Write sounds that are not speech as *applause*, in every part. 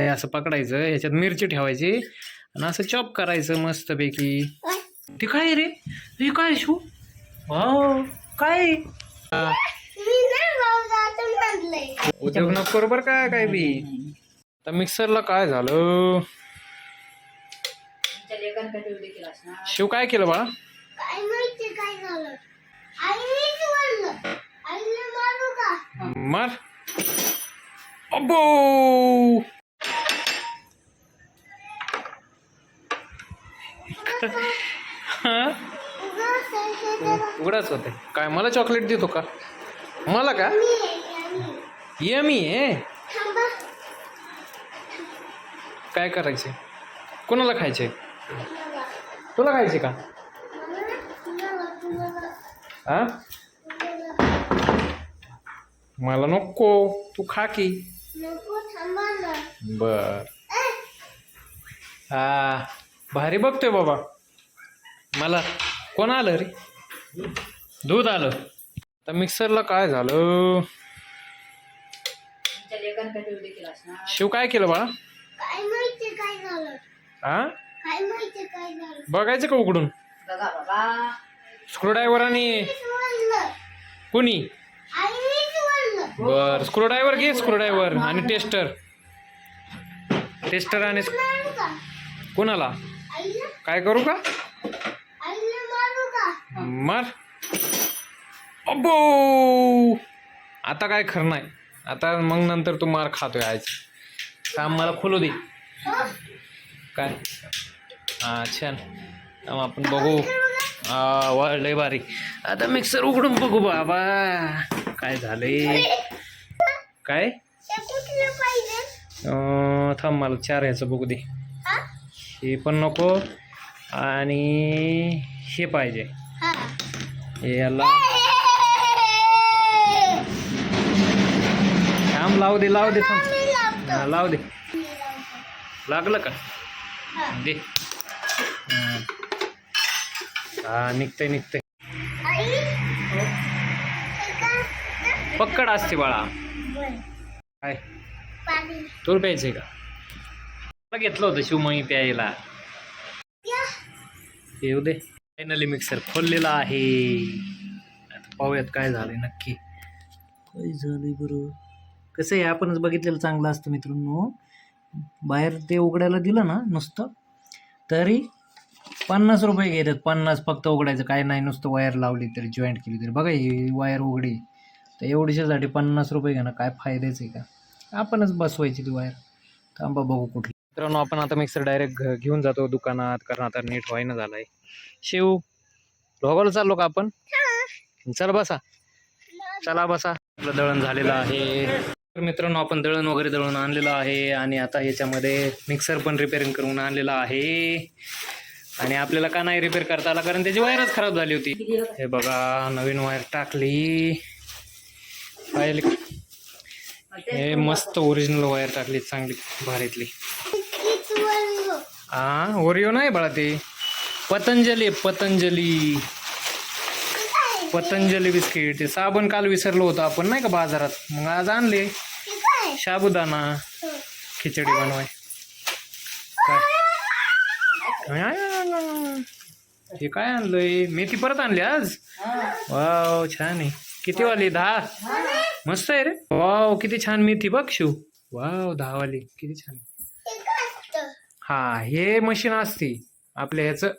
हे असं पकडायचं ह्याच्यात मिरची ठेवायची आणि असं चॉप करायचं मस्तपैकी. ते काय रे? हे काय शू? वाव काय? उद्योग नको करू बरं काय काय बी. तर मिक्सरला काय झालं? शिव काय केलं बाळा? मारू मार. अबो हा? उघडाच होते. काय मला चॉकलेट देतो का? मला का? मी आहे, काय करायचे? कोणाला खायचे. तुला खायचे का? हा. मला नको तू खा की. नको थांबा ना. बर. हा भारी बघतोय बाबा. मला कोण आलं रे? दूध आलं. तर मिक्सरला काय झालं? शिव काय केलं बाळा? काय माहिती काय झालं? हा काय माहिती काय झालं? बघायचं का उघडून? स्क्रूड्रायव्हर आणि कोणी? बर स्क्रूड्रायव्हर घे स्क्रूड्रायव्हर आणि टेस्टर टेस्टर आणि कोणाला? काय करू का? मारू. अबो आता काय खरं नाही. आता मग नंतर तू मार खातोय आज. काम मला खोलू दे. काय? हा छान आपण बघू. हा वा लय भारी. आता मिक्सर उघडून बघू बाबा. काय झालंय? काय? थांब मला चार ह्याचं बघू दे. हे पण नको. आणि हे पाहिजे. याला थांब लावू दे लावू दे थांब. लाव दे. लागलं का? हा. दे हा. निघतंय निघतंय. पक्कड असते बाळा. काय? पाणी. तूर प्यायचंय का? मला घेतलं होतं शिवमही प्यायला. येऊ दे. फायनली मिक्सर खोललेला आहे. आता पाहूयात काय झालंय नक्की. काय झालंय बरं? कसं आहे? आपणच बघितलेलं चांगलं असतं मित्रांनो. बाहेर ते उघडायला दिलं ना नुसतं तरी पन्नास रुपये घेतात. पन्नास फक्त उघडायचं. काय नाही नुसतं वायर लावली तरी जॉईंट केली तरी. बघा ही वायर उघडी. तर एवढीच्यासाठी पन्नास रुपये घेणं काय फायद्याचं आहे का? आपणच बसवायची ती वायर थांबा बघू कुठली. मित्रांनो आपण आता मिक्सर डायरेक्ट घेऊन जातो दुकानात कारण आता नीट व्हायनं झालं आहे शिव ढोगाला चाललो का आपण? चल बसा. चला बसा. आपलं दळण झालेलं आहे. तर मित्रांनो आपण दळण वगैरे दळून आणलेलं आहे आणि आता याच्यामध्ये मिक्सर पण रिपेअरिंग करून आणलेलं आहे. आणि आपल्याला का नाही रिपेअर करता आला? कारण त्याची वायरच खराब झाली होती. हे बघा नवीन वायर टाकली. पाहिली का? हे मस्त ओरिजिनल वायर टाकली चांगली भारीतली. हा ओरिओ नाही बाळा ते. पतंजली आहे, पतंजली. पतंजली बिस्किट. ते साबण काल विसरलो होतो आपण नाही का बाजारात? मग आज आणले. शाबुदाना खिचडी बनवाय. काय? हे काय आणलंय? मेथी परत आणली आज? वाव छान आहे. किती वाली दहा? मस्त आहे रे. वाव किती छान मेथी बघ शिव. वाव दहा वाली किती छान. हे हा मशीन असते आपल्या ह्याचं.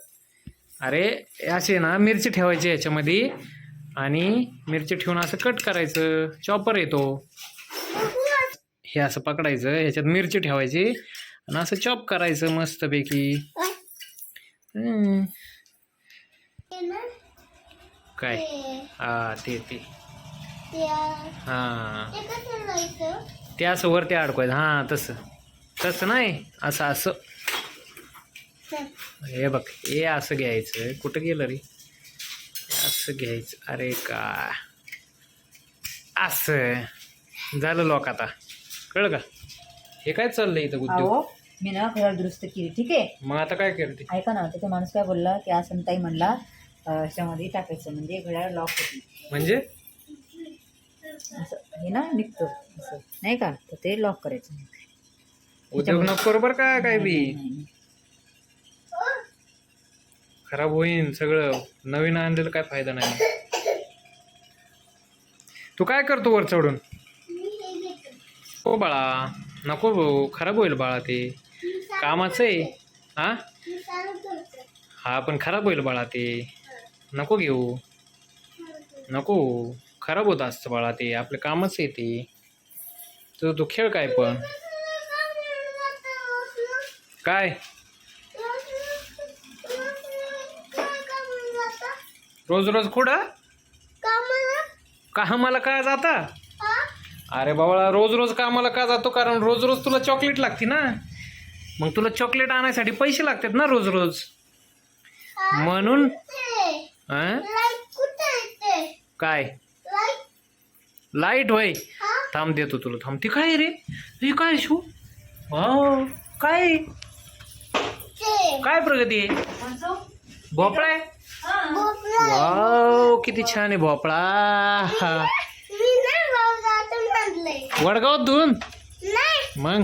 अरे असे ना मिरची ठेवायची ह्याच्यामध्ये आणि मिरची ठेवून असं कट करायचं. चॉपर येतो. हे असं पकडायचं. ह्याच्यात मिरची ठेवायची. आणि असं चॉप करायचं मस्तपैकी. काय? हा ते ते. हा. ते असं वरती अडकवायचं. हा तसं. तसं नाही असं असं. हे. बघ हे असं घ्यायचं. कुठं गेलं रे? असं घ्यायचं. अरे का? असं. झालं लोक आता. कळलं का? हे काय चाललंय इथं उद्योग? मी ना घर दुरुस्त केली ठीक आहे? मग आता काय करते ऐका ना त्याचा माणूस काय बोलला की असं ताई म्हणला ह्याच्यामध्ये टाकायचं म्हणजे घड्याळ लॉक होती म्हणजे? हे ना निघतो असं. नाही का? तर ते लॉक करायचं उद्योग नको बरोबर काय काय बी. खराब होईन सगळं. नवीन आणलेलं काय फायदा नाही. तू काय करतो वर चढून? मी हे बाळा. नको भाऊ खराब होईल बाळा ते. कामाचं आहे. हा? मी चालू करतो हा पण खराब होईल बाळा ते. नको घेऊ. नको. खराब होत असतं बाळा ते. आपलं कामच आहे ते. तर तू खेळ काय पण? काय? रोज रोज कुठं? कामाला का जाता? अरे बाबा रोज रोज कामाला का जातो? कारण रोज रोज तुला चॉकलेट लागते ना. मग तुला चॉकलेट आणायसाठी पैसे लागतात ना रोज रोज. म्हणून काय? लाइट होय थांब देतो तुला थांब. ती काय रे? हे काय शू? वाव काय काय प्रगती आहे? भोपळा आहे? वाव किती छान आहे भोपळा. हा. वडगावातून मग?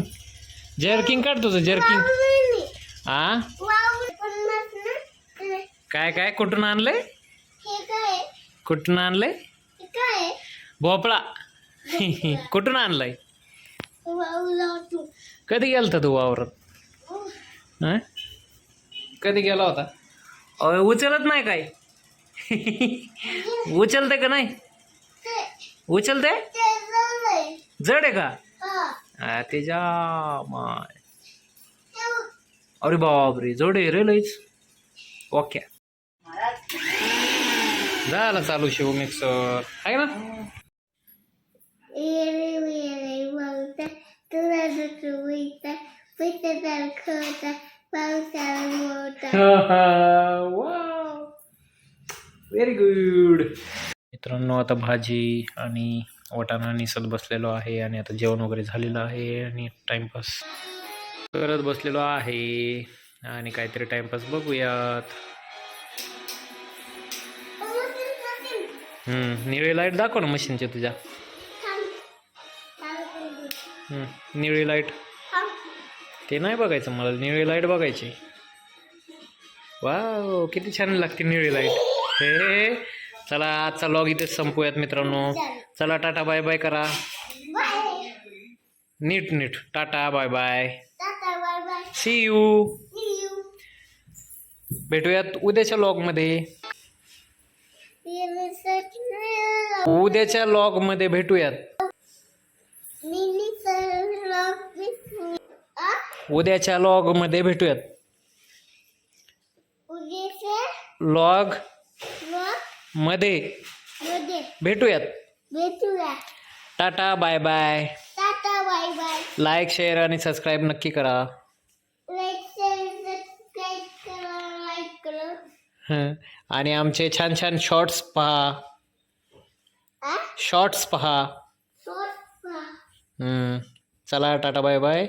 जर्किंग काढ तुझं जर्किंग. आ? काय काय? कुठून आणलंय? कुठून आणलंय? भोपळा. कुठून आणलाय? कधी गेलता तू वावरात? हं? कधी गेला होता? अय, उचलत नाही काय? *laughs* उचलते का नाही? उचलते? जड आहे का? आ, त्याच्या माय. अरे बापरे जड आहे रे लईच. ओके. झालं चालू शिव मिक्सर आहे ना व्हेरी गुड मित्रांनो आता भाजी आणि वाटाणा निसत बसलेलो आहे आणि आता जेवण वगैरे झालेलं आहे आणि टाइमपास करत बसलेलो आहे. आणि काहीतरी टाइमपास बघूयात. हम्म, निळी लाइट दाखव ना मशीनच्या तुझ्या. हम्म, निळी लाइट ते नाही बघायचं मला निळी लाइट बघायची. वाव किती छान लागते निळी लाइट हे चला आजचा लॉग इथेच संपूयात मित्रांनो. चला टाटा बाय बाय करा. नीट नीट. Tata bye bye see you भेटूयात उद्याच्या लॉगमध्ये उद्याच्या लॉगमध्ये भेटूयात. उद्याच्या भेटूयात. लॉगमध्ये भेटूयात. भेटूया tata bye bye tata bye bye like share आणि सबस्क्राईब नक्की करा लाईक सबस्क्राईब करा लाईक करा हं. आणि आमचे छान छान शॉर्ट्स पहा. शॉर्ट्स पहा. हं. चला टाटा बाय बाय.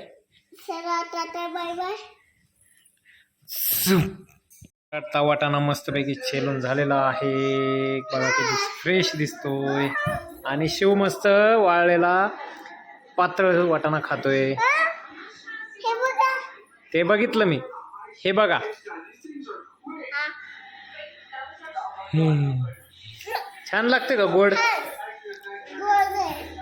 चला टाटा बाय बाय. आता वाटाणा मस्तपैकी छेलून झालेला आहे. बघा किती फ्रेश दिसतोय. आणि शिव मस्त वाळलेला पातळ वाटाणा खातोय. हे बघा. ते बघितलं मी. हे बघा हम्म. छान लागते का गोड?